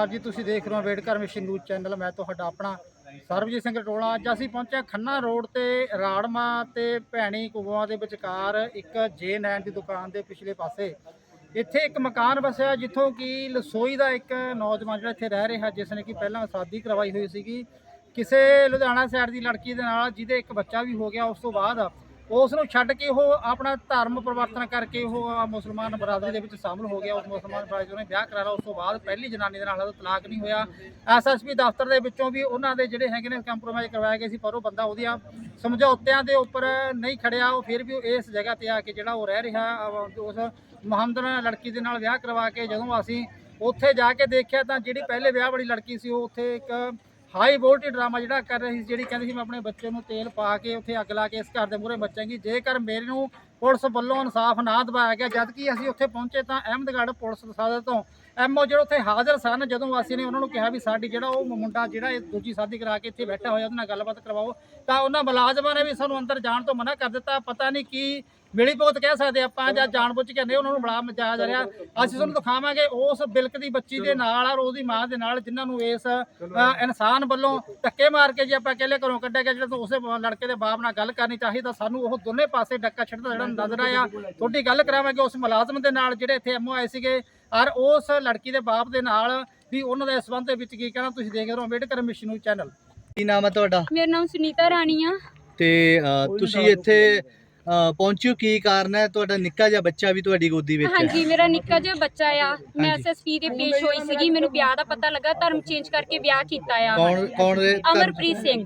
ਅਕਾਲ ਜੀ, ਤੁਸੀਂ ਦੇਖ ਰਹੇ ਹੋ ਅੰਬੇਡਕਰ ਮਿਸ਼ਨ ਨਿਊਜ਼ ਚੈਨਲ। ਮੈਂ ਤੁਹਾਡਾ ਆਪਣਾ ਸਰਬਜੀਤ ਸਿੰਘ ਟੋਲਾ ਅੱਜ ਅਸੀਂ ਪਹੁੰਚਿਆ ਖੰਨਾ ਰੋਡ ਤੇ ਰਾੜਮਾ ਤੇ ਭੈਣੀ ਕੁਗਵਾ ਦੇ ਵਿਚਕਾਰ ਇੱਕ ਜੇ ਨੈਨ ਦੀ ਦੁਕਾਨ ਦੇ ਪਿਛਲੇ ਪਾਸੇ। ਇੱਥੇ ਇੱਕ ਮਕਾਨ ਵਸਿਆ ਜਿੱਥੋਂ ਕਿ ਲਸੋਈ ਦਾ ਇੱਕ ਨੌਜਵਾਨ ਜਿਹੜਾ ਇੱਥੇ ਰਹਿ ਰਿਹਾ, ਜਿਸ ਨੇ ਕਿ ਪਹਿਲਾਂ ਸ਼ਾਦੀ ਕਰਵਾਈ ਹੋਈ ਸੀਗੀ। ਕਿਸੇ ਲੁਧਿਆਣਾ ਸਾਈਡ ਦੀ ਲੜਕੀ ਦੇ ਨਾਲ, ਜਿਹਦੇ ਇੱਕ ਬੱਚਾ ਵੀ ਹੋ ਗਿਆ, ਉਸ ਤੋਂ ਬਾਅਦ ਉਸ ਨੂੰ ਛੱਡ ਕੇ ਉਹ ਆਪਣਾ ਧਰਮ ਪਰਿਵਰਤਨ ਕਰਕੇ ਉਹ ਮੁਸਲਮਾਨ ਬਰਾਦਰੀ ਦੇ ਵਿੱਚ ਸ਼ਾਮਲ ਹੋ ਗਿਆ। ਉਸ ਮੁਸਲਮਾਨ ਬਰਾਦਰੀ ਨੇ ਵਿਆਹ ਕਰਾ ਲਿਆ ਉਸ ਤੋਂ ਬਾਅਦ ਪਹਿਲੀ ਜਨਾਨੀ ਦੇ ਨਾਲ ਉਹਦਾ ਤਲਾਕ ਨਹੀਂ ਹੋਇਆ। ਐਸਐਸਪੀ ਦਫ਼ਤਰ ਦੇ ਵਿੱਚੋਂ ਵੀ ਉਹਨਾਂ ਦੇ ਜਿਹੜੇ ਹੈਗੇ ਨੇ ਕੰਪਰੋਮਾਈਜ਼ ਕਰਵਾਇਆ ਗਏ ਸੀ, ਪਰ ਉਹ ਬੰਦਾ ਉਹਦੀਆਂ ਸਮਝੌਤਿਆਂ ਦੇ ਉੱਪਰ ਨਹੀਂ ਖੜਿਆ। ਉਹ ਫਿਰ ਵੀ ਇਸ ਜਗ੍ਹਾ ਤੇ ਆ ਕੇ ਜਿਹੜਾ ਉਹ ਰਹਿ ਰਿਹਾ ਉਸ ਮੁਹੰਮਦ ਲੜਕੀ ਦੇ ਨਾਲ ਵਿਆਹ ਕਰਵਾ ਕੇ ਜਦੋਂ ਅਸੀਂ ਉੱਥੇ ਜਾ ਕੇ ਦੇਖਿਆ ਤਾਂ ਜਿਹੜੀ ਪਹਿਲੇ ਵਿਆਹ ਵਾਲੀ ਲੜਕੀ ਸੀ, ਉਹ ਉੱਥੇ ਇੱਕ ਹਾਈ ਵੋਲਟੇਜ ਡਰਾਮਾ ਜਿਹੜਾ ਕਰ ਰਹੀ ਸੀ, ਜਿਹੜੀ ਕਹਿੰਦੀ ਸੀ ਮੈਂ ਆਪਣੇ ਬੱਚੇ ਨੂੰ ਤੇਲ ਪਾ ਕੇ ਉੱਥੇ ਅੱਗ ਲਾ ਕੇ ਇਸ ਘਰ ਦੇ ਮੂਹਰੇ ਮੱਚਾਂਗੀ, ਜੇਕਰ ਮੇਰੇ ਨੂੰ ਪੁਲਿਸ ਵੱਲੋਂ ਇਨਸਾਫ ਨਾ ਦਿਵਾਇਆ ਗਿਆ ਜਦ ਕਿ ਅਸੀਂ ਉੱਥੇ ਪਹੁੰਚੇ ਤਾਂ ਅਹਿਮਦਗੜ੍ਹ ਪੁਲਿਸ ਸਦਰ ਤੋਂ ਐਮਓ ਜਿਹੜੇ ਉੱਥੇ ਹਾਜ਼ਰ ਸਨ, ਜਦੋਂ ਵਾਸੀ ਨੇ ਉਹਨਾਂ ਨੂੰ ਕਿਹਾ ਵੀ ਸਾਡੀ ਜਿਹੜਾ ਉਹ ਮੁੰਡਾ ਜਿਹੜਾ ਇਹ ਦੂਜੀ ਸ਼ਾਦੀ ਕਰਾ ਕੇ ਇੱਥੇ ਬੈਠਾ ਹੋਇਆ, ਉਹਦੇ ਨਾਲ ਗੱਲਬਾਤ ਕਰਵਾਓ, ਤਾਂ ਉਹਨਾਂ ਮੁਲਾਜ਼ਮਾਂ ਨੇ ਵੀ ਸਾਨੂੰ ਅੰਦਰ ਜਾਣ ਤੋਂ ਮਨਾ ਕਰ ਦਿੱਤਾ। ਪਤਾ ਨਹੀਂ ਕੀ ਮਿਲੀ ਭੁਗਤ ਕਹਿ ਸਕਦੇ ਆਪਾਂ ਜਾਂ ਜਾਣਬੁੱਝ ਕੇ ਨਹੀਂ ਉਹਨਾਂ ਨੂੰ ਬੜਾ ਮਚਾਇਆ ਜਾ ਰਿਹਾ। ਅਸੀਂ ਤੁਹਾਨੂੰ ਦਿਖਾਵਾਂਗੇ ਉਸ ਬਿਲਕ ਦੀ ਬੱਚੀ ਦੇ ਨਾਲ ਔਰ ਉਹਦੀ ਮਾਂ ਦੇ ਨਾਲ ਜਿਨ੍ਹਾਂ ਨੂੰ ਇਸ ਇਨਸਾਨ ਵੱਲੋਂ ਧੱਕੇ ਮਾਰ ਕੇ ਜੇ ਆਪਾਂ ਕਹਿੰਦੇ ਘਰੋਂ ਕੱਢਿਆ ਗਿਆ, ਜਿਹੜਾ ਉਸੇ ਲੜਕੇ ਦੇ ਬਾਪ ਨਾਲ ਗੱਲ ਕਰਨੀ ਚਾਹੀਦੀ। ਤਾਂ ਸਾਨੂੰ ਉਹ ਦੋਨੇ ਪਾਸੇ ਡੱਕਾ ਛੱਡਦਾ ਜਿਹੜਾ ਨਜ਼ਰ ਆਇਆ। ਤੁਹਾਡੀ ਗੱਲ ਕਰਾਵਾਂਗੇ ਉਸ ਮੁਲਾਜ਼ਮ ਦੇ ਨਾਲ ਜਿਹੜੇ ਇੱਥੇ ਐਮਓ ਆਏ ਸੀਗੇ। ਔਰ ਉਸ ਲੜਕੀ ਦੇ ਬਾਪ ਦੇ ਨਾਲ ਵੀ ਉਹਨਾਂ ਦੇ ਸਬੰਧ ਦੇ ਵਿੱਚ ਕੀ ਕਹਿਣਾ ਤੁਸੀਂ ਦੇਖ ਰਹੇ ਹੋ ਅੰਬੇਡਕਰ ਮਿਸ਼ਨ ਨਿਊਜ਼ ਚੈਨਲ ਕੀ ਨਾਮ ਹੈ ਤੁਹਾਡਾ? ਮੇਰਾ ਨਾਮ ਸੁਨੀਤਾ ਰਾਣੀ ਆ। ਤੇ ਅ, ਤੁਸੀਂ ਇੱਥੇ ਪਹੁੰਚਿਓ ਕੀ ਕਾਰਨ ਹੈ? ਤੁਹਾਡਾ ਨਿੱਕਾ ਜਿਹਾ ਬੱਚਾ ਵੀ ਤੁਹਾਡੀ ਗੋਦੀ ਵਿੱਚ ਹੈ। ਹਾਂਜੀ ਮੇਰਾ ਨਿੱਕਾ ਜਿਹਾ ਬੱਚਾ ਆ। ਮੈਂ ਹਾਂਜੀ। ਐਸਐਸਪੀ ਦੇ ਪੇਸ਼ ਹੋਈ ਸੀਗੀ। ਮੈਨੂੰ ਵਿਆਹ ਦਾ ਪਤਾ ਲੱਗਾ ਧਰਮ ਚੇਂਜ ਕਰਕੇ ਵਿਆਹ ਕੀਤਾ ਆ। ਕੌਣ ਕੌਣ ਦੇ ਅਮਰਪ੍ਰੀਤ ਸਿੰਘ।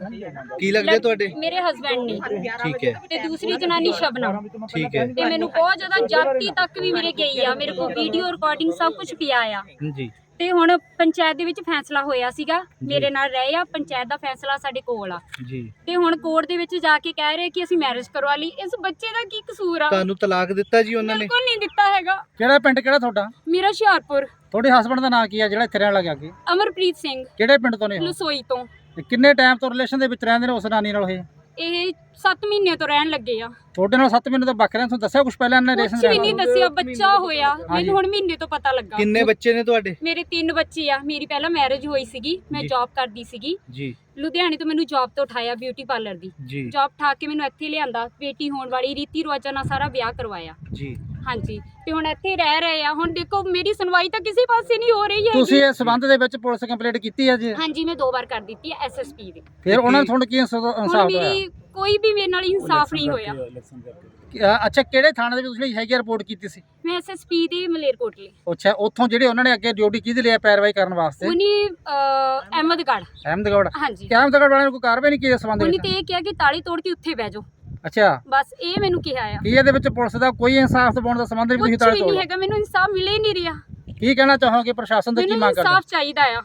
ਕੀ ਲੱਗਦੇ ਤੁਹਾਡੇ? ਮੇਰੇ ਹਸਬੰਡ ਨੇ। ਠੀਕ ਹੈ। ਤੇ ਦੂਸਰੀ ਜਨਾਨੀ ਸ਼ਬਨਮ। ਠੀਕ ਹੈ। ਤੇ ਮੈਨੂੰ ਬਹੁਤ ਜ਼ਿਆਦਾ ਜਾਤੀ ਤੱਕ ਵੀ ਮੇਰੇ ਗਈ ਆ। ਮੇਰੇ ਕੋਲ ਵੀਡੀਓ ਰਿਕਾਰਡਿੰਗ ਸਭ ਕੁਝ ਪਿਆ ਆ। ਜੀ ਤੇ ਹੁਣ ਪੰਚਾਇਤ ਦੇ ਵਿੱਚ ਫੈਸਲਾ ਹੋਇਆ ਸੀਗਾ ਮੇਰੇ ਨਾਲ ਰਹੇ ਆ ਪੰਚਾਇਤ ਦਾ ਫੈਸਲਾ ਸਾਡੇ ਕੋਲ ਆ। ਜੀ। ਤੇ ਹੁਣ ਕੋਰਟ ਦੇ ਵਿੱਚ ਜਾ ਕੇ ਕਹਿ ਰਹੇ ਕਿ ਅਸੀਂ ਮੈਰਿਜ ਕਰਵਾ ਲਈ। ਇਸ ਬੱਚੇ ਦਾ ਕੀ ਕਸੂਰ ਆ? ਤੁਹਾਨੂੰ ਤਲਾਕ ਦਿੱਤਾ ਜੀ ਉਹਨਾਂ ਨੇ? ਬਿਲਕੁਲ ਨਹੀਂ ਦਿੱਤਾ ਹੈਗਾ। ਕਿਹੜਾ ਪਿੰਡ ਕਿਹੜਾ ਤੁਹਾਡਾ? ਮੇਰਾ ਹੁਸ਼ਿਆਰਪੁਰ। ਤੁਹਾਡੇ ਹਸਬੰਡ ਦਾ ਨਾਂ ਕੀ ਹੈ ਜਿਹੜਾ ਇੱਥੇ ਰਹਿਣ ਲੱਗਾ ਅੱਗੇ? ਅਮਰਪ੍ਰੀਤ ਸਿੰਘ। ਕਿਹੜੇ ਪਿੰਡ ਤੋਂ ਨੇ ਉਹ? ਲਸੋਈ ਤੋਂ। ਤੇ ਕਿੰਨੇ ਟਾਈਮ ਤੋਂ ਰਿਲੇਸ਼ਨ ਦੇ ਵਿੱਚ ਰਹਿੰਦੇ ਨੇ ਉਸ ਨਾਨੀ ਨਾਲ ਇਹ ਇਹ 7 ਮਹੀਨੇ ਤੋਂ ਰਹਿਣ ਲੱਗੇ ਆ। ਤੁਹਾਡੇ ਨਾਲ 7 ਮਹੀਨੇ ਤੋਂ ਬੱਕ ਰਹੇ ਤੁਹਾਨੂੰ ਦੱਸਿਆ ਕੁਝ ਪਹਿਲਾਂ ਇਹਨਾਂ ਕੁਝ ਵੀ ਨਹੀਂ ਦੱਸਿਆ ਬੱਚਾ ਹੋਇਆ। ਮੈਨੂੰ ਹੁਣ ਮਹੀਨੇ ਤੋਂ ਪਤਾ ਲੱਗਾ। ਕਿੰਨੇ ਬੱਚੇ ਨੇ ਤੁਹਾਡੇ? ਮੇਰੇ ਤਿੰਨ ਬੱਚੇ ਆ। ਮੇਰੀ ਪਹਿਲਾਂ ਮੈਰਿਜ ਹੋਈ ਸੀਗੀ ਮੈਂ ਜੀ। ਜੌਬ ਕਰਦੀ ਸੀਗੀ। ਜੀ। ਲੁਧਿਆਣੇ ਤੋਂ ਮੈਨੂੰ ਜੌਬ ਤੋਂ ਉਠਾਇਆ ਬਿਊਟੀ ਪਾਰਲਰ ਦੀ। ਜੀ। ਜੌਬ ਠਾ ਕੇ ਮੈਨੂੰ ਇੱਥੇ ਲਿਆਂਦਾ। ਬੇਟੀ ਹੋਣ ਵਾਲੀ ਰੀਤੀ ਰਿਵਾਜਾਂ ਨਾਲ ਸਾਰਾ ਵਿਆਹ ਕਰਵਾਇਆ। ਜੀ। ਹਾਂਜੀ ਤੇ ਹੁਣ ਇੱਥੇ ਰਹਿ ਰਹੇ ਆ। ਹੁਣ ਦੇਖੋ ਮੇਰੀ ਸੁਣਵਾਈ ਤਾਂ ਕਿਸੇ ਪਾਸੇ ਨਹੀਂ ਹੋ ਰਹੀ ਹੈ ਤੁਸੀਂ ਇਸ ਸਬੰਧ ਦੇ ਵਿੱਚ ਪੁਲਿਸ ਕੰਪਲੇਂਟ ਕੀਤੀ ਹੈ ਜੀ? ਹਾਂਜੀ ਮੈਂ ਦੋ ਵਾਰ ਕਰ ਦਿੱਤੀ ਹੈ ਐਸਐਸਪੀ ਦੀ। ਫਿਰ ਉਹਨਾਂ ਨੇ ਤੁਹਾਨੂੰ ਕੀ ਇਨਸਾ- ਹੁਣ ਇਨਸਾਫ ਮੇਰੀ ਕੋਈ ਵੀ ਮੇਰੇ ਨਾਲ ਇਨਸਾਫ ਨਹੀਂ ਹੋਇਆ। ਅ, ਅੱਛਾ ਕਿਹੜੇ ਥਾਣੇ ਦੇ ਵਿੱਚ ਤੁਸੀਂ ਹੈਗੀ ਰਿਪੋਰਟ ਕੀਤੀ ਸੀ? ਮੈਂ ਐਸਐਸਪੀ ਦੇ ਮਲੇਰਕੋਟਲੇ। ਅੱਛਾ ਉੱਥੋਂ ਜਿਹੜੇ ਉਹਨਾਂ ਨੇ ਅੱਗੇ ਡਿਊਟੀ ਕਿਹਦੀ ਲਿਆ ਪੈਰਵਾਈ ਕਰਨ ਵਾਸਤੇ? ਉਹਨੇ ਅਹ, ਅਹਿਮਦਗੜ੍ਹ। ਅਹਿਮਦਗੜ੍ਹ। ਹਾਂਜੀ। ਕਿ ਅਹਿਮਦਗੜ੍ਹ ਵਾਲਿਆਂ ਨੇ ਕੋਈ ਕਾਰਵਾਈ ਨਹੀਂ ਕੀਤੀ ਇਸ ਸੰਬੰਧ ਉਹਨੇ ਵਿੱਚ? ਤੇ ਇਹ ਕਿਹਾ ਕਿ ਤਾਲੀ ਤੋੜ ਕੇ ਉੱਥੇ ਬਹਿ ਜਾਓ। ਅੱਛਾ। ਬਸ ਇਹ ਮੈਨੂੰ ਕਿਹਾ ਆ। ਕੀ ਇਹਦੇ ਵਿੱਚ ਪੁਲਿਸ ਦਾ ਕੋਈ ਇਨਸਾਫ ਦਿਵਾਉਣ ਦਾ ਸੰਬੰਧ ਕੁਝ ਤੁਸੀਂ ਤਾਲੇ ਵੀ ਤੋੜ ਨਹੀਂ ਹੈਗਾ ਮੈਨੂੰ ਇਨਸਾਫ ਮਿਲੇ ਹੀ ਨਹੀਂ ਰਿਹਾ। ਕੀ ਕਹਿਣਾ ਚਾਹੋਗੇ ਪ੍ਰਸ਼ਾਸਨ ਤੋਂ ਕੀ ਮੈਨੂੰ ਮੰਗ ਕਰਦੇ ਇਨਸਾਫ ਚਾਹੀਦਾ ਆ।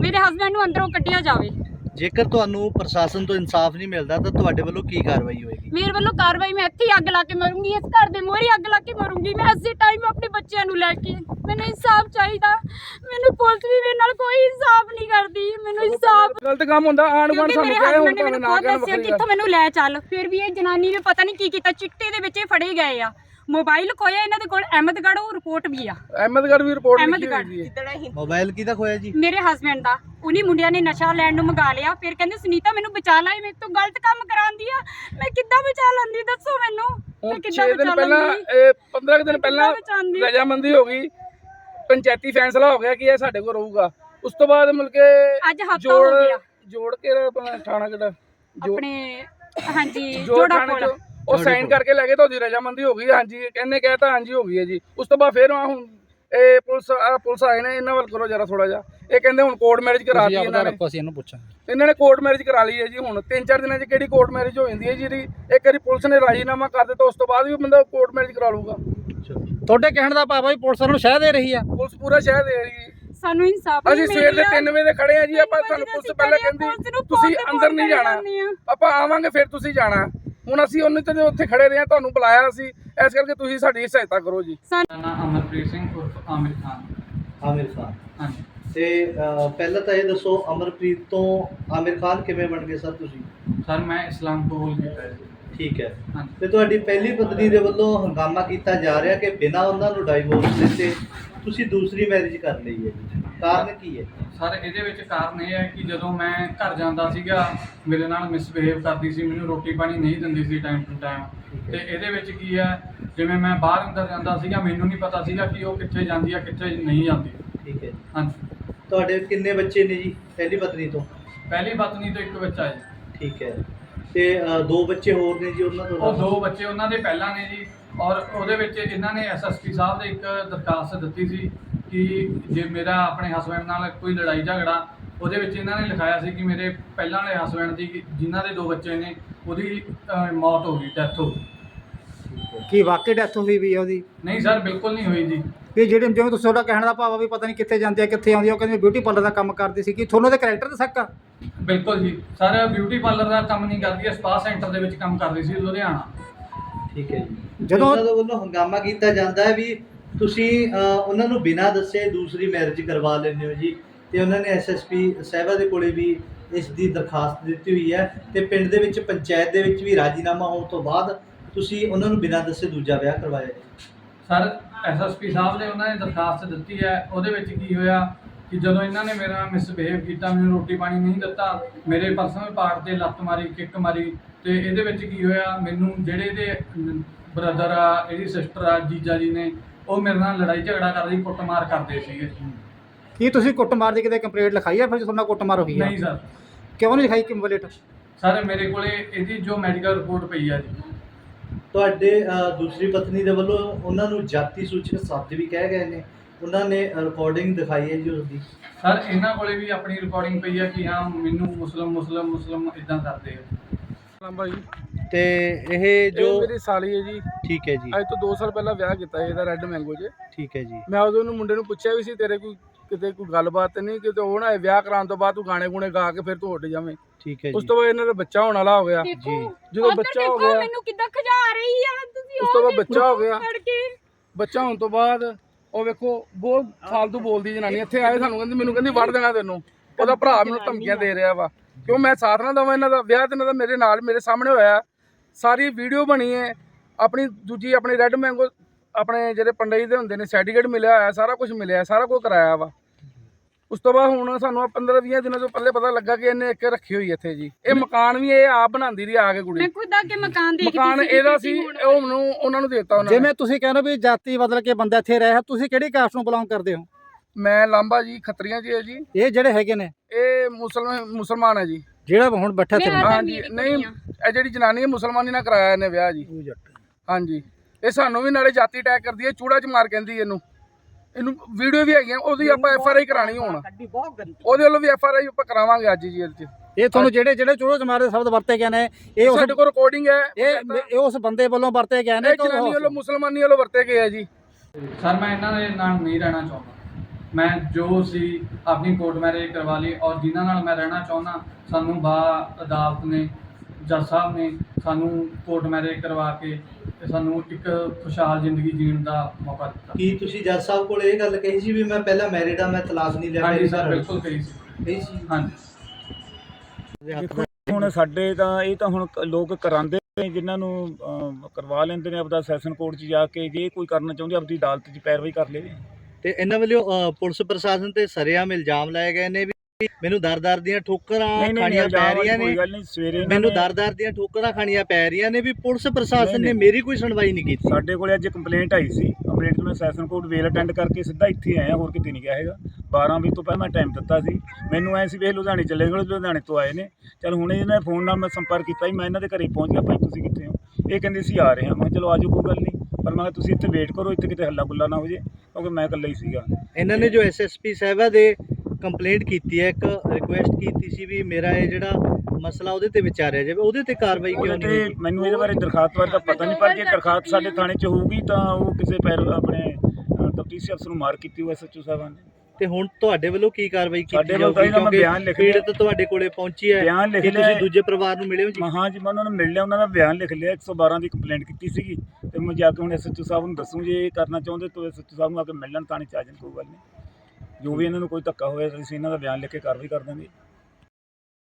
ਮੇਰੇ ਹਸਬੰਡ ਨੂੰ ਅੰਦਰੋਂ ਕੱਢਿਆ ਜਾਵੇ। ਜੇਕਰ ਤੁਹਾਨੂੰ ਪ੍ਰਸ਼ਾਸਨ ਤੋਂ ਇਨਸਾਫ ਨਹੀਂ ਮਿਲਦਾ ਤਾਂ ਤੁਹਾਡੇ ਵੱਲੋਂ ਕੀ ਕਾਰਵਾਈ ਹੋਏਗੀ? ਮੇਰੇ ਵੱਲੋਂ ਕਾਰਵਾਈ ਮੈਂ ਇੱਥੇ ਹੀ ਅੱਗ ਲਾ ਕੇ ਮਰੂੰਗੀ ਇਸ ਘਰ ਦੇ ਮੋਹਰੇ ਅੱਗ ਲਾ ਕੇ ਮਰੂੰਗੀ। ਮੈਂ ਇਸੇ ਟਾਈਮ ਆਪਣੇ ਬੱਚਿਆਂ ਨੂੰ ਲੈ ਕੇ ਮੈਨੂੰ ਇਨਸਾਫ ਚਾਹੀਦਾ। ਮੈਨੂੰ ਪੁਲਿਸ ਵੀ ਮੇਰੇ ਨਾਲ ਕੋਈ ਇਨਸਾਫ ਨਹੀਂ ਕਰਦੀ। ਮੈਨੂੰ ਇਨਸਾਫ ਗਲਤ ਕੰਮ ਹੁੰਦਾ ਆਣ ਗੁਆਂਢ ਕਿਉਂਕਿ ਸਾਨੂੰ ਮੇਰੇ ਕਹੇ ਹੁਣ ਹਸਬੰਡ ਨੇ ਮੈਨੂੰ ਨਾ ਬਹੁਤ ਦੱਸਿਆ ਮੈਨੂੰ ਲੈ ਚੱਲ। ਫਿਰ ਵੀ ਇਹ ਜਨਾਨੀ ਨੇ ਪਤਾ ਨਹੀਂ ਕੀ ਕੀਤਾ ਚਿੱਟੇ ਦੇ ਵਿੱਚ ਇਹ ਫੜੇ ਗਏ ਆ। ਮੋਬਾਈਲ ਖੋਇਆ ਇਹਨਾਂ ਦੇ ਕੋਲ ਅਹਿਮਦਗੜ੍ਹ ਉਹ ਰਿਪੋਰਟ ਵੀ ਆ। ਅਹਿਮਦਗੜ੍ਹ ਵੀ ਰਿਪੋਰਟ ਲਿਖੀ ਅਹਿਮਦਗੜ੍ਹ। ਹੋਈ ਹੈ ਮੋਬਾਈਲ ਕਿਹਦਾ ਖੋਇਆ ਜੀ? ਮੇਰੇ ਹਸਬੰਡ ਦਾ। ਉਨੀ ਮੁੰਡਿਆਂ ਨੇ ਨਸ਼ਾ ਲੈਣ ਨੂੰ ਮੰਗਾ ਲਿਆ। ਫਿਰ ਕਹਿੰਦੇ ਸੁਨੀਤਾ ਮੈਨੂੰ ਬਚਾ ਲੈ ਇਹ ਮੇਰੇ ਤੋਂ ਗਲਤ ਕੰਮ ਕਰਾਉਂਦੀ ਆ। ਮੈਂ ਕਿੱਦਾਂ ਬਚਾ ਲੈਂਦੀ ਦੱਸੋ ਮੈਨੂੰ? ਮੈਂ ਹੁਣ ਕਿੱਦਾਂ 6 ਦਿਨ ਪਹਿਲਾਂ ਇਹ 15 ਕੁ ਦਿਨ ਪਹਿਲਾਂ? ਰਜਾਮੰਦੀ ਹੋ ਗਈ। ਪੰਚਾਇਤੀ ਫੈਸਲਾ ਹੋ ਗਿਆ ਕਿ ਇਹ ਸਾਡੇ ਕੋਲ ਰਹੂਗਾ। ਉਸ ਤੋਂ ਬਾਅਦ ਮਿਲ ਕੇ ਅੱਜ ਹਫ਼ਤਾ ਜੋੜ ਹੋ ਗਿਆ। ਜੋੜ ਕੇ ਆਪਣਾ ਥਾਣਾ ਕਿਹੜਾ? ਆਪਣੇ ਹਾਂਜੀ ਜੋੜ ਕੋਲ। ਉਹ ਸਾਈਨ ਕਰਕੇ ਲੈ ਗਏ ਤਾਂ ਉਹਦੀ ਰਜਾਮੰਦੀ ਹੋ ਗਈ। ਹਾਂਜੀ ਕਹਿੰਨੇ ਕਹਿਤਾ ਹਾਂਜੀ ਹੋ ਗਈ ਹੈ ਜੀ। ਉਸ ਤੋਂ ਬਾਅਦ ਫਿਰ ਹੁਣ ਇਹ ਪੁਲਿਸ ਆ ਪੁਲਿਸ ਆਏ ਨੇ ਇਹਨਾਂ ਵੱਲ ਕਰੋ ਜਰਾ ਥੋੜਾ ਜਿਹਾ। ਇਹ ਕਹਿੰਦੇ ਹੁਣ ਕੋਰਟ ਮੈਰਿਜ ਕਰਾ ਦਿੱਤੀ ਇਹਨਾਂ ਨੇ। ਅਸੀਂ ਇਹਨੂੰ ਪੁੱਛਾਂਗੇ। ਇਹਨਾਂ ਨੇ ਕੋਰਟ ਮੈਰਿਜ ਕਰਾ ਲਈ ਹੈ ਜੀ ਹੁਣ। ਤਿੰਨ ਚਾਰ ਦਿਨਾਂ 'ਚ ਕਿਹੜੀ ਕੋਰਟ ਮੈਰਿਜ ਹੋ ਜਾਂਦੀ ਹੈ ਜਿਹੜੀ ਇੱਕ ਵਾਰੀ ਪੁਲਿਸ ਨੇ ਰਾਜੀਨਾਮਾ ਕਰ ਦਿੱਤਾ ਉਸ ਤੋਂ ਬਾਅਦ ਵੀ ਬੰਦਾ ਕੋਰਟ ਮੈਰਿਜ ਕਰਾ ਲੂਗਾ ਤੁਹਾਡੇ ਕਹਿਣ ਦਾ ਭਾਵ ਹੈ ਵੀ ਪੁਲਿਸ ਨੂੰ ਸ਼ਹਿ ਦੇ ਰਹੀ ਆ। ਪੁਲਿਸ ਪੂਰਾ ਸ਼ਹਿਰ ਦੇ ਰਹੀ ਹੈ ਸਾਨੂੰ ਇਨਸਾਫ ਅਸੀਂ ਸਵੇਰ ਦੇ 3 ਵਜੇ ਦੇ ਖੜੇ ਆ ਜੀ ਆਪਾਂ ਸਾਨੂੰ ਪੁਲਿਸ ਪਹਿਲਾਂ ਕਹਿੰਦੀ ਤੁਸੀਂ ਅੰਦਰ ਨਹੀਂ ਜਾਣਾ। ਆਪਾਂ ਆਵਾਂਗੇ ਫਿਰ ਤੁਸੀਂ ਜਾਣਾ। ਹੁਣ ਅਸੀਂ ਉਹਨੇ ਤੇ ਉੱਥੇ ਖੜੇ ਰਹੇ ਆ ਤੁਹਾਨੂੰ ਬੁਲਾਇਆ ਅਸੀਂ। ਇਸ ਕਰਕੇ ਤੁਸੀਂ ਸਾਡੀ ਸਹਾਇਤਾ ਕਰੋ ਜੀ। ਮੇਰਾ ਨਾਮ ਅਮਰਪ੍ਰੀਤ ਸਿੰਘ ਉਰਫ ਆਮਿਰ ਖਾਨ। ਆਮਿਰ ਖਾਨ। ਹਾਂਜੀ। ਤੇ ਪਹਿਲਾਂ ਤਾਂ ਇਹ ਦੱਸੋ ਅਮਰਪ੍ਰੀਤ ਤੋਂ ਆਮਿਰ ਖਾਨ ਕਿਵੇਂ ਬਣ ਗਏ ਸਰ ਤੁਸੀਂ? ਸਰ ਮੈਂ ਇਸਲਾਮ ਕਬੂਲ ਕੀਤਾ ਹੈ। ਠੀਕ ਹੈ। ਹਾਂਜੀ। ਤੇ ਤੁਹਾਡੀ ਪਹਿਲੀ ਪਤਨੀ ਦੇ ਵੱਲੋਂ ਹੰਗਾਮਾ ਕੀਤਾ ਜਾ ਰਿਹਾ ਕਿ ਬਿਨਾਂ ਉਹਨਾਂ ਨੂੰ ਡਾਈਵੋਰਸ ਦਿੱਤੇ ਤੁਸੀਂ ਦੂਸਰੀ ਮੈਰਿਜ ਕਰ ਲਈ ਹੈ ਕਾਰਨ ਕੀ ਹੈ? ਸਰ ਇਹਦੇ ਵਿੱਚ ਕਾਰਨ ਇਹ ਹੈ ਕਿ ਜਦੋਂ ਮੈਂ ਘਰ ਜਾਂਦਾ ਸੀਗਾ ਮੇਰੇ ਨਾਲ ਮਿਸਬਿਹੇਵ ਕਰਦੀ ਸੀ ਮੈਨੂੰ ਰੋਟੀ ਪਾਣੀ ਨਹੀਂ ਦਿੰਦੀ ਸੀ ਟਾਈਮ ਟੂ ਟਾਈਮ ਤੇ ਇਹਦੇ ਵਿੱਚ ਕੀ ਹੈ ਜਿਵੇਂ ਮੈਂ ਬਾਹਰ ਅੰਦਰ ਜਾਂਦਾ ਸੀਗਾ ਮੈਨੂੰ ਨਹੀਂ ਪਤਾ ਸੀਗਾ ਕਿ ਉਹ ਕਿੱਥੇ ਜਾਂਦੀ ਆ ਕਿੱਥੇ ਨਹੀਂ ਜਾਂਦੀ। ਠੀਕ ਹੈ ਹਾਂਜੀ। ਤੁਹਾਡੇ ਕਿੰਨੇ ਬੱਚੇ ਨੇ ਜੀ? ਪਹਿਲੀ ਪਤਨੀ ਤੋਂ? ਪਹਿਲੀ ਪਤਨੀ ਤੋਂ ਇੱਕ ਬੱਚਾ ਹੈ ਠੀਕ ਹੈ। ਤੇ ਅ, ਦੋ ਬੱਚੇ ਹੋਰ ਨੇ ਜੀ ਉਹਨਾਂ ਤੋਂ ਉਹ ਦੋ ਬੱਚੇ ਉਹਨਾਂ ਦੇ ਪਹਿਲਾਂ ਨੇ ਜੀ ਔਰ ਉਹਦੇ ਵਿੱਚ ਇਹਨਾਂ ਨੇ ਐਸਐਸਪੀ ਸਾਹਿਬ ਦੇ ਇੱਕ ਦਰਖਾਸਤ ਦਿੱਤੀ ਸੀ ਕਿ ਜੇ ਮੇਰਾ ਆਪਣੇ ਹਸਬੰਡ ਨਾਲ ਕੋਈ ਲੜਾਈ ਝਗੜਾ ਉਹਦੇ ਵਿੱਚ ਇਹਨਾਂ ਨੇ ਲਿਖਾਇਆ ਸੀ ਕਿ ਮੇਰੇ ਪਹਿਲਾਂ ਵਾਲੇ ਹਸਬੰਡ ਦੀ ਜਿਨ੍ਹਾਂ ਦੇ ਦੋ ਬੱਚੇ ਨੇ ਉਹਦੀ ਮੌਤ ਹੋ ਗਈ ਡੈਥ ਹੋ ਗਈ। ਕੀ ਵਾਕਈ ਡੈਥ ਹੋਈ ਵੀ ਉਹਦੀ? ਨਹੀਂ ਸਰ ਬਿਲਕੁਲ ਨਹੀਂ ਹੋਈ ਜੀ। ਵੀ ਜਿਹੜੇ ਜਿਵੇਂ ਤੁਸੀਂ ਤੁਹਾਡਾ ਕਹਿਣ ਦਾ ਭਾਵ ਆ ਵੀ ਪਤਾ ਨਹੀਂ ਕਿੱਥੇ ਜਾਂਦੀ ਆ ਕਿੱਥੇ ਆਉਂਦੀ ਆ ਉਹ ਕਹਿੰਦੇ ਬਿਊਟੀ ਪਾਰਲਰ ਦਾ ਕੰਮ ਕਰਦੀ ਸੀ। ਕਿ ਤੁਹਾਨੂੰ ਉਹਦੇ ਕੈਰੈਕਟਰ ਤੇ ਸ਼ੱਕ ਆ? ਬਿਲਕੁਲ ਜੀ। ਸਰ ਬਿਊਟੀ ਪਾਰਲਰ ਦਾ ਕੰਮ ਨਹੀਂ ਕਰਦੀ ਹੈ ਸਪਾ ਸੈਂਟਰ ਦੇ ਵਿੱਚ ਕੰਮ ਕਰਦੀ ਸੀ ਲੁਧਿਆਣਾ। ਠੀਕ ਹੈ ਜੀ। ਜਦੋਂ- ਉਹਨਾਂ ਦੇ ਵੱਲੋਂ ਹੰਗਾਮਾ ਕੀਤਾ ਜਾਂਦਾ ਹੈ ਵੀ ਤੁਸੀਂ ਉਹਨਾਂ ਨੂੰ ਬਿਨਾਂ ਦੱਸੇ ਦੂਸਰੀ ਮੈਰਿਜ ਕਰਵਾ ਲੈਂਦੇ ਹੋ ਜੀ। ਤੇ ਉਹਨਾਂ ਨੇ ਐਸਐਸਪੀ ਸਾਹਿਬਾ ਦੇ ਕੋਲੇ ਵੀ ਇਸ ਦੀ ਦਰਖਾਸਤ ਦਿੱਤੀ ਹੋਈ ਹੈ। ਤੇ ਪਿੰਡ ਦੇ ਵਿੱਚ ਪੰਚਾਇਤ ਦੇ ਵਿੱਚ ਵੀ ਰਾਜੀਨਾਮਾ ਹੋਣ ਤੋਂ ਬਾਅਦ ਤੁਸੀਂ ਉਹਨਾਂ ਨੂੰ ਬਿਨਾਂ ਦੱਸੇ ਦੂਜਾ ਵਿਆਹ ਕਰਵਾਇਆ ਜੀ? ਸਰ ਐਸਐਸਪੀ ਸਾਹਿਬ ਨੇ ਉਹਨਾਂ ਨੇ ਦਰਖਾਸਤ ਦਿੱਤੀ ਹੈ। ਉਹਦੇ ਵਿੱਚ ਕੀ ਹੋਇਆ ਕਿ ਜਦੋਂ ਇਹਨਾਂ ਨੇ ਮੇਰਾ ਮਿਸਬਿਹੇਵ ਕੀਤਾ ਮੈਨੂੰ ਰੋਟੀ ਪਾਣੀ ਨਹੀਂ ਦਿੱਤਾ ਮੇਰੇ ਪਰਸਨਲ ਪਾਰਟ ਤੇ ਲੱਤ ਮਾਰੀ ਕਿੱਕ ਮਾਰੀ ਤੇ ਇਹਦੇ ਵਿੱਚ ਕੀ ਹੋਇਆ ਮੈਨੂੰ ਜਿਹੜੇ ਇਹਦੇ ਬ੍ਰਦਰ ਆ ਇਹਦੀ ਸਿਸਟਰ ਆ ਜੀਜਾ ਜੀ ਨੇ ਉਹ ਮੇਰੇ ਨਾਲ ਲੜਾਈ ਝਗੜਾ ਕਰਦੇ ਸੀ ਕੁੱਟਮਾਰ ਕਰਦੇ ਸੀਗੇ ਕੀ ਤੁਸੀਂ ਕੁੱਟਮਾਰ ਦੀ ਕਿਤੇ ਕੰਪਲੇਂਟ ਲਿਖਾਈ ਆ ਫਿਰ ਤੁਹਾਡਾ ਕੁੱਟਮਾਰ ਹੋਈ ਆ ਨਹੀਂ ਸਰ। ਕਿਉਂ ਨਹੀਂ ਲਿਖਾਈ ਕੰਪਲੇਂਟ ਸਰ ਮੇਰੇ ਕੋਲੇ ਇਹਦੀ ਜੋ ਮੈਡੀਕਲ ਰਿਪੋਰਟ ਪਈ ਆ ਜੀ ਤੁਹਾਡੇ ਦੂਸਰੀ ਪਤਨੀ ਦੇ ਵੱਲੋਂ ਉਹਨਾਂ ਨੂੰ ਜਾਤੀ ਸੂਚਕ ਸ਼ਬਦ ਵੀ ਕਹਿ ਗਏ ਨੇ। ਉਹਨਾਂ ਨੇ ਰਿਕਾਰਡਿੰਗ ਦਿਖਾਈ ਹੈ ਜੀ ਉਸ ਦੀ ਸਰ ਇਹਨਾਂ ਕੋਲੇ ਵੀ ਆਪਣੀ ਰਿਕਾਰਡਿੰਗ ਪਈ ਆ ਕਿ ਹਾਂ ਮੈਨੂੰ ਮੁਸਲਮ ਮੁਸਲਮ ਮੁਸਲਮ ਇਦਾਂ ਕਰਦੇ ਆ। ਲੰਬਾ ਜੀ ਤੇ ਇਹ ਜੋ ਮੇਰੀ ਸਾਲੀ ਹੈ ਜੀ। ਠੀਕ ਹੈ ਜੀ। ਅੱਜ ਤੋਂ 2 ਸਾਲ ਪਹਿਲਾਂ ਵਿਆਹ ਕੀਤਾ ਇਹਦਾ ਰੈੱਡ ਮੈਂਗੋ 'ਚ। ਠੀਕ ਹੈ ਜੀ। ਮੈਂ ਉਦੋਂ ਨੂੰ ਮੁੰਡੇ ਨੂੰ ਪੁੱਛਿਆ ਵੀ ਸੀ ਤੇਰੇ ਕੋਈ ਕਿਤੇ ਕੋਈ ਗੱਲਬਾਤ ਨਹੀਂ ਕਿਤੇ ਉਹ ਨਾ ਇਹ ਵਿਆਹ ਕਰਾਉਣ ਤੋਂ ਬਾਅਦ ਤੂੰ ਗਾਣੇ ਗੁਣੇ ਗਾ ਕੇ ਫਿਰ ਤੂੰ ਉੱਡ ਜਾਵੇਂ। ਠੀਕ ਹੈ ਉਸ ਜੀ। ਤੋਂ ਬਾਅਦ ਇਹਨਾਂ ਦਾ ਬੱਚਾ ਹੋਣ ਵਾਲਾ ਹੋ ਗਿਆ। ਦੇਖੋ ਜਦੋਂ ਉੱਧਰ ਬੱਚਾ ਹੋ ਦੇਖੋ ਗਿਆ ਮੈਨੂੰ ਕਿੱਦਾਂ ਖਜਾ ਰਹੀ ਆ ਤੁਸੀਂ ਉਸ ਤੋਂ ਬਾਅਦ ਬੱਚਾ ਹੋ ਗਿਆ। ਫੜ ਕੇ। ਬੱਚਾ ਹੋਣ ਤੋਂ ਬਾਅਦ ਉਹ ਵੇਖੋ ਬਹੁਤ ਫਾਲਤੂ ਬੋਲਦੀ ਜਨਾਨੀ ਇੱਥੇ ਆਏ ਸਾਨੂੰ ਕਹਿੰਦੀ ਮੈਨੂੰ ਕਹਿੰਦੀ ਵੜ ਦੇਣਾ ਤੈਨੂੰ। ਉਹਦਾ ਭਰਾ ਮੈਨੂੰ ਧਮਕੀਆਂ ਦੇ ਰਿਹਾ ਵਾ। ਕਿਉਂ ਮੈਂ ਸਾਥ ਨਾ ਦਵਾਂ ਇਹਨਾਂ ਦਾ? ਵਿਆਹ ਤੇ ਇਹਨਾਂ ਦਾ ਮੇਰੇ ਨਾਲ ਮੇਰੇ ਸਾਹਮਣੇ ਹੋਇਆ। ਸਾਰੀ ਵੀਡੀਓ ਬਣੀ ਹੈ। ਆਪਣੀ ਦੂਜੀ ਆਪਣੀ ਰੈੱਡ ਮੈਂਗੋ ਆਪਣੇ ਜਿਹੜੇ ਪੰਡਈ ਦੇ ਹੁੰਦੇ ਨੇ ਸਰਟੀਫਿਕੇਟ ਮਿਲਿਆ ਹੋਇਆ ਸਾਰਾ ਕੁਝ ਮਿਲਿਆ ਸਾਰਾ ਕੁਝ ਕਰਾਇਆ ਵਾ। ਉਸ ਤੋਂ ਬਾਅਦ ਹੁਣ ਸਾਨੂੰ 15 20 ਦਿਨਾਂ ਤੋਂ ਪਹਿਲੇ ਪਤਾ ਲੱਗਾ ਕਿ ਇਹਨੇ ਇੱਕ ਰੱਖੀ ਹੋਈ ਇੱਥੇ ਜੀ। ਇਹ ਮਕਾਨ ਵੀ ਇਹ ਆਪ ਬਣਾਉਂਦੀ ਰਹੀ ਆ ਕੇ ਕੁੜੀ। ਮੈਂ ਖੁਦ ਆ ਕੇ ਮਕਾਨ ਦੇਖਦੀ ਮਕਾਨ ਇਹਦਾ ਸੀ ਉਹ ਮੈਨੂੰ ਉਹਨਾਂ ਨੂੰ ਦੇਤਾ ਉਹਨਾਂ ਨੇ। ਜਿਵੇਂ ਤੁਸੀਂ ਕਹਿੰਦੇ ਵੀ ਜਾਤੀ ਬਦਲ ਕੇ ਬੰਦਾ ਇੱਥੇ ਰਹਿ ਤੁਸੀਂ ਕਿਹੜੀ ਕਾਸਟ ਨੂੰ ਬਿਲੋਂਗ ਕਰਦੇ ਹੋ? ਮੈਂ ਲਾਂਬਾ ਜੀ ਖੱਤਰੀਆਂ ਜੀ ਹੈ ਜੀ। ਇਹ ਜਿਹੜੇ ਹੈਗੇ ਨੇ? ਇਹ ਮੁਸਲਮਾਨ ਮੁਸਲਮਾਨ ਹੈ ਜੀ। ਜਿਹੜਾ ਹੁਣ ਬੈਠਾ ਬੰਦਾ ਹਾਂਜੀ ਨਹੀਂ। ਇਹ ਜਿਹੜੀ ਜਨਾਨੀ ਹੈ ਮੁਸਲਮਾਨੀ ਨਾਲ ਕਰਾਇਆ ਇਹਨੇ ਵਿਆਹ ਜੀ। ਹਾਂਜੀ। ਇਹ ਸਾਨੂੰ ਵੀ ਨਾਲੇ ਜਾਤੀ ਅਟੈਕ ਕਰਦੀ ਹੈ ਚੂੜਾ ਚ ਮਾਰ ਕਹਿੰਦੀ ਇਹਨੂੰ। ਇਹਨੂੰ ਵੀਡੀਓ ਵੀ ਹੈਗੀਆਂ ਉਹਦੀ ਆਪਾਂ ਐਫ ਆਰ ਆਈ ਕਰਾਣੀ ਹੁਣ। ਉਹਦੇ ਵੱਲੋਂ ਵੀ ਐਫ ਆਰ ਆਈ ਆਪਾਂ ਕਰਾਵਾਂਗੇ ਅੱਜ ਜੀ ਇਹਦੇ ਚ। ਇਹ ਤੁਹਾਨੂੰ ਜਿਹੜੇ ਜਿਹੜੇ ਚੋੜੋ ਜਮਾਰੇ ਦੇ ਸ਼ਬਦ ਵਰਤੇ ਗਏ ਨੇ ਇਹ ਉਸ ਸਾਡੇ ਕੋਲ ਰਿਕਾਰਡਿੰਗ ਹੈ। ਇਹ ਇਹ ਉਸ ਬੰਦੇ ਵੱਲੋਂ ਵਰਤੇ ਗਏ ਨੇ ਇਹ ਕਿ ਉਹ- ਜਨਾਨੀ ਵੱਲੋਂ ਮੁਸਲਮਾਨੀ ਵੱਲੋਂ ਵਰਤੇ ਗਏ ਆ ਜੀ। ਸਰ ਮੈਂ ਇਹਨਾਂ ਦੇ ਨਾਲ ਨਹੀਂ ਰਹਿਣਾ ਚਾਹੁੰਦਾ। ਮੈਂ ਜੋ ਸੀ ਆਪਣੀ ਕੋਰਟ ਮੈਰਿਜ ਕਰਵਾ ਲਈ ਔਰ ਜਿਨ੍ਹਾਂ ਨਾਲ ਮੈਂ ਰਹਿਣਾ ਚਾਹੁੰਦਾ ਸਾਨੂੰ ਬਾ ਅਦਾਲਤ ਨੇ ਜੱਜ ਸਾਹਿਬ ਨੇ ਸਾਨੂੰ ਕੋਰਟ ਮੈਰਿਜ ਕਰਵਾ ਕੇ ਤੇ ਸਾਨੂੰ ਇੱਕ ਖੁਸ਼ਹਾਲ ਜ਼ਿੰਦਗੀ ਜੀਣ ਦਾ ਮੌਕਾ ਦਿੱਤਾ। ਕੀ ਤੁਸੀਂ ਜੱਜ ਸਾਹਿਬ ਕੋਲ ਇਹ ਗੱਲ ਕਹੀ ਸੀ ਵੀ ਮੈਂ ਪਹਿਲਾਂ ਮੈਰਿਡ ਆ ਮੈਂ ਤਲਾਕ ਨਹੀਂ ਲਿਆ ਹਾਂਜੀ ਸਰ ਬਿਲਕੁਲ ਕਹੀ ਸੀ। ਕਹੀ ਸੀ? ਹਾਂਜੀ। ਦੇਖੋ ਹੁਣ ਸਾਡੇ ਤਾਂ ਇਹ ਤਾਂ ਹੁਣ ਲੋਕ ਕਰਾਉਂਦੇ ਨੇ ਜਿਨ੍ਹਾਂ ਨੂੰ ਕਰਵਾ ਲੈਂਦੇ ਨੇ ਆਪਦਾ ਸੈਸ਼ਨ ਕੋਰਟ 'ਚ ਜਾ ਕੇ ਜੇ ਕੋਈ ਕਰਨਾ ਚਾਹੁੰਦੇ ਆਪਦੀ ਅਦਾਲਤ 'ਚ ਪੈਰਵਾਈ ਕਰ ਲਵੇ ਤੇ ਇਹਨਾਂ ਵੱਲੋਂ ਪੁਲਿਸ ਪ੍ਰਸ਼ਾਸਨ ਤੇ ਸਰਿਆਮ ਇਲਜ਼ਾਮ ਲਾਏ ਗਏ ਨੇ ਵੀ ਮੈਨੂੰ ਦਰ-ਦਰ ਦੀਆਂ ਠੋਕਰਾਂ ਨਹੀਂ ਨਹੀਂ ਖਾਣੀਆਂ ਪੈ ਰਹੀਆਂ ਕੋਈ ਨੇ। ਗੱਲ ਨਹੀਂ ਸਵੇਰੇ ਇਹਨਾਂ ਮੈਨੂੰ ਨੇ- ਦਰ-ਦਰ ਦੀਆਂ ਠੋਕਰਾਂ ਖਾਣੀਆਂ ਪੈ ਰਹੀਆਂ ਨੇ ਵੀ ਪੁਲਿਸ ਪ੍ਰਸ਼ਾਸਨ ਨੇ। ਮੇਰੀ ਕੋਈ ਸੁਣਵਾਈ ਨਹੀਂ ਕੀਤੀ। ਸਾਡੇ ਕੋਲੇ ਅੱਜ ਕੰਪਲੇਂਟ ਆਈ ਸੀ। ਕੰਪਲੇਂਟ ਮੈਂ ਸੈਸ਼ਨ ਕੋਰਟ ਵੇਲ ਅਟੈਂਡ ਕਰਕੇ ਸਿੱਧਾ ਇੱਥੇ ਆਇਆ ਹੋਰ ਕਿਤੇ ਨਹੀਂ ਗਿਆ ਹੈਗਾ। 12 ਵਜੇ ਤੋਂ ਪਹਿਲਾਂ ਮੈਂ ਟਾਈਮ ਦਿੱਤਾ ਸੀ। ਮੈਨੂੰ ਐ ਸੀ ਵੀ ਇਹ ਲੁਧਿਆਣੇ ਚੱਲੇ ਗਏ ਲੁਧਿਆਣੇ ਤੋਂ ਆਏ ਨੇ। ਚਲ ਹੁਣ ਇਹਨਾਂ ਨੇ ਫੋਨ ਨਾਲ ਮੈਂ ਸੰਪਰਕ ਕੀਤਾ ਸੀ ਮੈਂ ਇਹਨਾਂ ਦੇ ਘਰੇ ਪਹੁੰਚ ਗਿਆ ਭਾਈ ਤੁਸੀਂ ਕਿੱਥੇ ਹੋ? ਇਹ ਕਹਿੰਦੇ ਸੀ ਆ ਰਹੇ ਹਾਂ। ਮੈਂ ਕਿਹਾ ਚਲੋ ਆਜੋ ਕੋਈ ਗੱਲ ਨਹੀਂ। ਪਰ ਮੈਂ ਕਿਹਾ ਤੁਸੀਂ ਇੱਥੇ ਵੇਟ ਕਰੋ ਇੱਥੇ ਕਿਤੇ ਹੱਲਾ ਗੁੱਲਾ ਨਾ ਹੋ ਜੇ ਕਿਉਂਕਿ ਮੈਂ ਇਕੱਲਾ ਹੀ ਸੀਗਾ। ਇਹਨਾਂ ਨੇ ਜੋ ਐਸਐਸਪੀ ਸਾਹਿਬਾ ਦੇ ਕੰਪਲੇਂਟ ਕੀਤੀ ਹੈ ਇੱਕ ਰਿਕੁਐਸਟ ਕੀਤੀ ਸੀ ਵੀ ਮੇਰਾ ਇਹ ਜਿਹੜਾ ਮਸਲਾ ਉਹਦੇ ਤੇ ਵਿਚਾਰਿਆ ਜਾਵੇ ਉਹਦੇ ਤੇ ਕਾਰਵਾਈ ਕਿਉਂ ਨਹੀਂ ਤੇ ਹੋਈ? ਮੈਨੂੰ ਇਹਦੇ ਬਾਰੇ ਦਰਖਾਸਤ ਬਾਰੇ ਤਾਂ ਪਤਾ ਨਹੀਂ ਪਰ ਜੇ ਦਰਖਾਸਤ ਸਾਡੇ ਥਾਣੇ 'ਚ ਹੋਊਗੀ ਤਾਂ ਉਹ ਕਿਸੇ ਪੈਰ ਆਪਣੇ ਤਫਤੀਸ਼ੀ ਅਫਸਰ ਨੂੰ ਮਾਰ ਕੀਤੀ ਹੋਈ ਐਸਐਚਓ ਸਾਹਿਬਾਨ ਨੇ। ਤੇ ਹੁਣ ਤੁਹਾਡੇ ਵੱਲੋਂ ਕੀ ਕਾਰਵਾਈ ਕੀਤੀ ਸਾਡੇ ਵੱਲੋਂ ਤਾਂ ਇਹਨਾਂ ਮੈਂ ਕਿਉਂਕਿ ਬਿਆਨ ਲਿਖ ਲਿਆ। ਪੀੜਤ ਤੁਹਾਡੇ ਕੋਲੇ ਪਹੁੰਚੀ ਹੈ। ਬਿਆਨ ਲਿਖ ਕਿ ਲਿਆ। ਤੁਸੀਂ ਦੂਜੇ ਪਰਿਵਾਰ ਨੂੰ ਮਿਲੇ ਹੋ ਜੀ? ਮਹਾਂ ਜੀ ਮੈਂ ਉਹਨਾਂ ਨੂੰ ਮਿਲ ਲਿਆ ਉਹਨਾਂ ਦਾ ਬਿਆਨ ਲਿਖ ਲਿਆ 112 ਦੀ ਕੰਪਲੇਂਟ ਕੀਤੀ ਸੀਗੀ। ਤੇ ਮੈਂ ਜਾ ਕੇ ਹੁਣ ਐਸਐਚਓ ਸਾਹਿਬ ਨੂੰ ਦੱਸੂ ਜੇ ਇਹ ਕਰਨਾ ਚਾਹੁੰਦੇ ਤਾਂ ਐਸਐਚਓ ਸਾਹਿਬ ਨੂੰ ਆ ਕੇ ਮਿਲਣ ਥਾਣੇ ਚ ਆ ਜਾਣ ਕੋਈ ਗੱਲ ਨਹੀਂ। ਜੋ ਵੀ ਇਹਨਾਂ ਨੂੰ ਕੋਈ ਧੱਕਾ ਹੋਇਆ ਤਾਂ ਅਸੀਂ ਇਹਨਾਂ ਦਾ ਬਿਆਨ ਲਿਖ ਕੇ ਕਾਰਵਾਈ ਕਰ ਦਾਂਗੇ